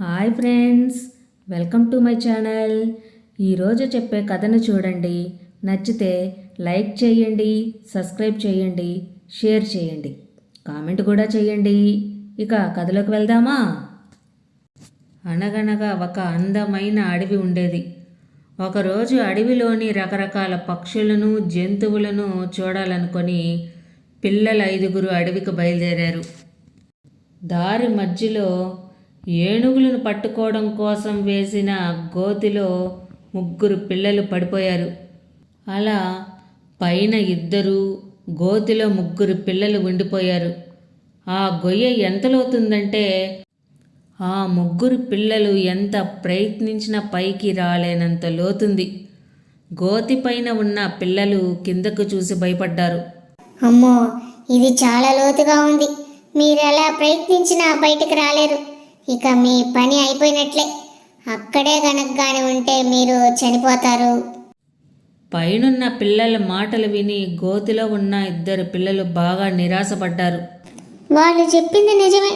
Hi friends welcome to my channel. ఈరోజు చెప్పే కథను చూడండి. నచ్చితే లైక్ చేయండి సబ్స్క్రైబ్ చేయండి షేర్ చేయండి. కామెంట్ కూడా చేయండి. ఇక కథలోకి వెళ్దామా? అనగనగా ఒక అందమైన అడవి ఉండేది. ఒకరోజు అడవిలోని రకరకాల పక్షులను జంతువులను చూడాలనుకొని పిల్లల ఐదుగురు అడవికి బయలుదేరారు. దారి మధ్యలో ఏనుగులను పట్టుకోవడం కోసం వేసిన గోతిలో ముగ్గురు పిల్లలు పడిపోయారు. అలా పైన ఇద్దరు గోతిలో ముగ్గురు పిల్లలు ఉండిపోయారు. ఆ గొయ్య ఎంత లోతుందంటే ఆ ముగ్గురు పిల్లలు ఎంత ప్రయత్నించినా పైకి రాలేనంత లోతుంది. గోతి పైన ఉన్న పిల్లలు కిందకు చూసి భయపడ్డారు. అమ్మో ఇది చాలా లోతుగా ఉంది. మీరు ఎలా ప్రయత్నించినా బయటికి రాలేరు. ఇక మీ పని అయిపోయినట్లే. అక్కడే గనకగానే ఉంటే మీరు చనిపోతారు. పైనున్న పిల్లల మాటలు విని గోతిలో ఉన్న ఇద్దరు పిల్లలు బాగా నిరాశపడ్డారు. వాళ్ళు చెప్పింది నిజమే.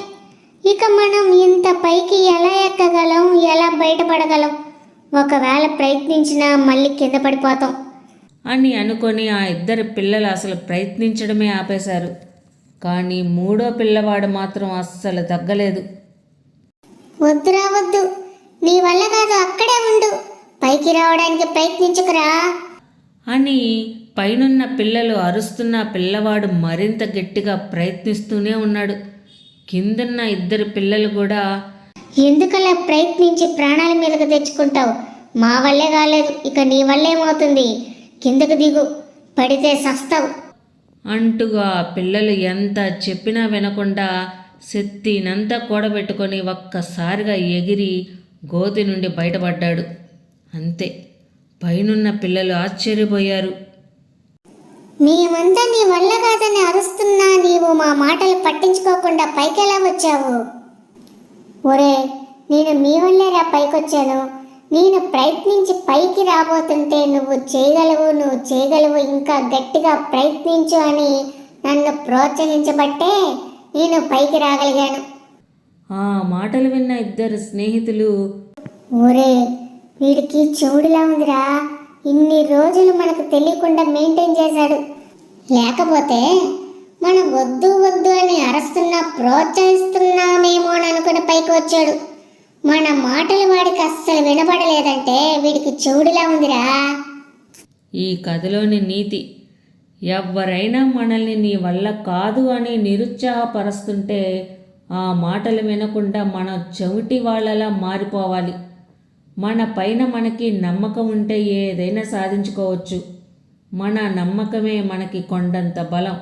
ఇక మనం ఇంత పైకి ఎలా ఎక్కగలం ఎలా బయటపడగలం? ఒకవేళ ప్రయత్నించినా మళ్ళీ కింద పడిపోతాం. అని అనుకొని ఆ ఇద్దరు పిల్లలు అసలు ప్రయత్నించడమే ఆపేశారు. కానీ మూడో పిల్లవాడు మాత్రం అస్సలు తగ్గలేదు. వద్దురా వద్దు. నీ వల్ల కాదు అక్కడే ఉండు. పైకి రావడానికి ప్రయత్నించుకురా. అని పైనున్న పిల్లలు అరుస్తున్న పిల్లవాడు మరింత గట్టిగా ప్రయత్నిస్తూనే ఉన్నాడు. కిందున్న ఇద్దరు పిల్లలు కూడా ఎందుకలా ప్రయత్నించి ప్రాణాల మీదకు తెచ్చుకుంటావు? మా వల్లే కాలేదు ఇక నీ వల్లేమవుతుంది కిందకు దిగు పడితే సస్తావు. అంటుగా పిల్లలు ఎంత చెప్పినా వినకుండా శక్తినంతా కూడబెట్టుకొని ఒక్కసారిగా ఎగిరి గోతి నుండి బయటపడ్డాడు. అంతే పైనున్న పిల్లలు ఆశ్చర్యపోయారు. మేమంతా నీ వల్ల కాదని అరుస్తున్నా నీవు మా మాటలు పట్టించుకోకుండా పైకెలా వచ్చావు? ఒరే నేను మీ వల్లేరా పైకొచ్చాను? నేను ప్రయత్నించి పైకి రాబోతుంటే నువ్వు చేయగలవు నువ్వు చేయగలవు ఇంకా గట్టిగా ప్రయత్నించు అని నన్ను ప్రోత్సహించబట్టే నేను పైకి రాగలిగాను. ఆ మాటలు విన్న ఇద్దరు స్నేహితులు ఒరే వీడికి చెవుడులా ఉందిరా. ఇన్ని రోజులు మనకు తెలియకుండా మెయింటైన్ చేశాడు. లేకపోతే మనం వద్దు వద్దు అని అరుస్తున్నా ప్రోత్సహిస్తున్నామేమో అని అనుకుని పైకి వచ్చాడు. మన మాటలు వాడికి అస్సలు వినపడలేదంటే వీడికి చెవుడులా ఉందిరా. ఈ కథలోని నీతి ఎవరైనా మనల్ని నీ వల్ల కాదు అని నిరుత్సాహపరుస్తుంటే ఆ మాటలు వినకుండా మన చెవిటి వాళ్ళలా మారిపోవాలి. మన పైన మనకి నమ్మకం ఉంటే ఏదైనా సాధించుకోవచ్చు. మన నమ్మకమే మనకి కొండంత బలం.